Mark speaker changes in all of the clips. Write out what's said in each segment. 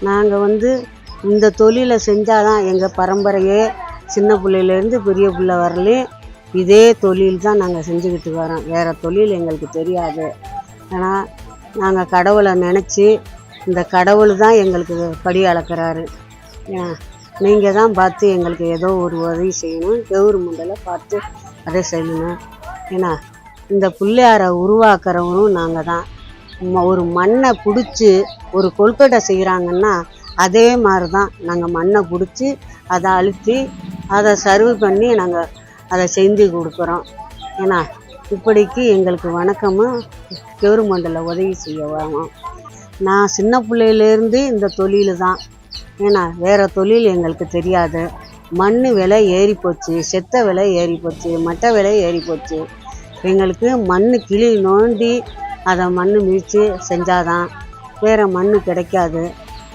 Speaker 1: நாங்கள் வந்து இந்த தொழிலை செஞ்சால் தான் எங்கள் பரம்பரையே சின்ன பிள்ளையிலேருந்து பெரிய பிள்ளை வரலையும் இதே தொழில் தான் நாங்கள் செஞ்சுக்கிட்டு வரோம். வேறு தொழில் எங்களுக்கு தெரியாது. ஏன்னா நாங்கள் கடவுளை நினச்சி இந்த கடவுள் தான் எங்களுக்கு படி அளக்குறாரு. நீங்கள் தான் பார்த்து எங்களுக்கு ஏதோ ஒரு உதவி செய்யணும். கவுர்மெண்டில் பார்த்து அதை செய்யணும். ஏன்னா இந்த பிள்ளையாரை உருவாக்குறவரும் நாங்கள் தான். ம- ஒரு மண்ணை பிடிச்சி ஒரு கொழுக்கட்டை செய்கிறாங்கன்னா அதே மாதிரி தான் நாங்கள் மண்ணை பிடிச்சி அதை அழுத்தி அதை சர்வ் பண்ணி நாங்கள் அதை செஞ்சு கொடுக்குறோம். ஏன்னா இப்படிக்கு எங்களுக்கு வணக்கமும் கவர்மெண்டில் உதவி செய்ய வரோம் நான் சின்ன பிள்ளையிலேருந்து இந்த தொழில் தான் ஏன்னா வேறு தொழில் எங்களுக்கு தெரியாது. மண் விலை ஏறி போச்சு செத்த விலை ஏறி போச்சு மட்டை விலை ஏறி போச்சு எங்களுக்கு மண் கிளி நோண்டி அதை மண் மிதித்து செஞ்சாதான் வேறு மண் கிடைக்காது.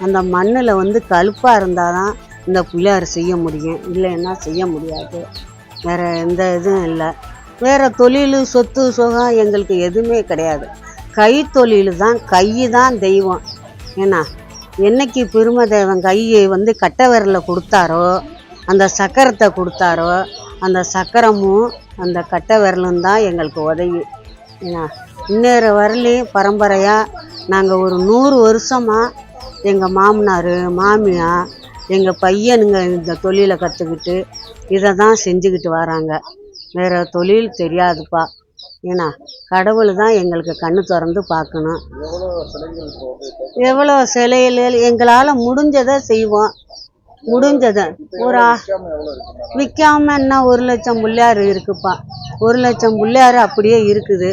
Speaker 1: அந்த மண்ணில் வந்து கழுப்பாக இருந்தால் தான் இந்த பிள்ளையார் செய்ய முடியும். இல்லைன்னா செய்ய முடியாது. வேறு எந்த இதுவும் இல்லை. வேறு தொழில் சொத்து சுகம் எங்களுக்கு எதுவுமே கிடையாது. கைத்தொழில் தான் கை தான் தெய்வம். ஏன்னா என்னைக்கு பெருமதேவன் கையை வந்து கட்டை விரலில் கொடுத்தாரோ அந்த சக்கரத்தை கொடுத்தாரோ அந்த சக்கரமும் அந்த கட்டை விரலும் தான் எங்களுக்கு உதவி. ஏன்னா இன்னேற வரலையும் பரம்பரையாக நாங்கள் ஒரு நூறு வருஷமாக எங்கள் மாமனார் மாமியார் எங்கள் பையனுங்க இந்த தொழிலை கற்றுக்கிட்டு இதை தான் செஞ்சுக்கிட்டு வராங்க. வேறு தொழில் தெரியாதுப்பா. ஏன்னா கடவுள் தான் எங்களுக்கு கண்ணு திறந்து பார்க்கணும். எவ்வளோ சிலையில் எங்களால் முடிஞ்சதை செய்வோம். முடிஞ்சதை. ஒரு விற்காம என்ன ஒரு லட்சம் பிள்ளையார் இருக்குப்பா. ஒரு லட்சம் பிள்ளையார் அப்படியே இருக்குது.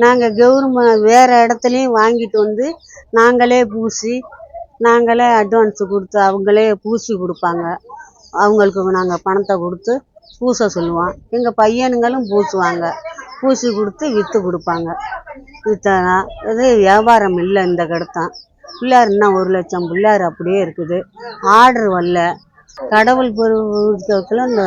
Speaker 1: நாங்கள் கவுர்மெண்ட் வேறு இடத்துலையும் வாங்கிட்டு வந்து நாங்களே பூசி நாங்களே அட்வான்ஸு கொடுத்து அவங்களே பூசி கொடுப்பாங்க. அவங்களுக்கு நாங்கள் பணத்தை கொடுத்து பூச சொல்லுவோம். எங்கள் பையனுங்களும் பூசுவாங்க. பூசி கொடுத்து விற்று கொடுப்பாங்க. விற்றா இது வியாபாரம் இல்லை இந்த கடத்தான் பிள்ளையார் இன்னும் ஒரு லட்சம் பிள்ளையார் அப்படியே இருக்குது. ஆர்டர் வரல. கடவுள் பொருட்களுக்குள்ள இந்த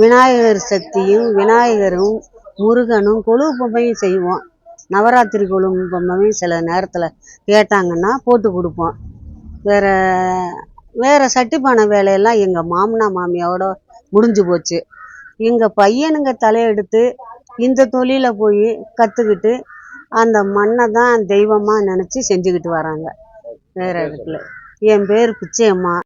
Speaker 1: விநாயகர் சக்தியும் விநாயகரும் முருகனும் கொழு பொம்மையும் செய்வோம். நவராத்திரி கொழு சில நேரத்தில் கேட்டாங்கன்னா போட்டு கொடுப்போம். வேறு வேறு சட்டிப்பானை வேலையெல்லாம் எங்கள் மாமனா மாமியாவோட முடிஞ்சு போச்சு. எங்கள் பையனுங்க தலையெடுத்து இந்த தொழிலை போய் கற்றுக்கிட்டு அந்த மண்ணை தான் தெய்வமாக நினச்சி செஞ்சுக்கிட்டு வராங்க. வேற இடத்துல. என் பேர் பிச்சையம்மா.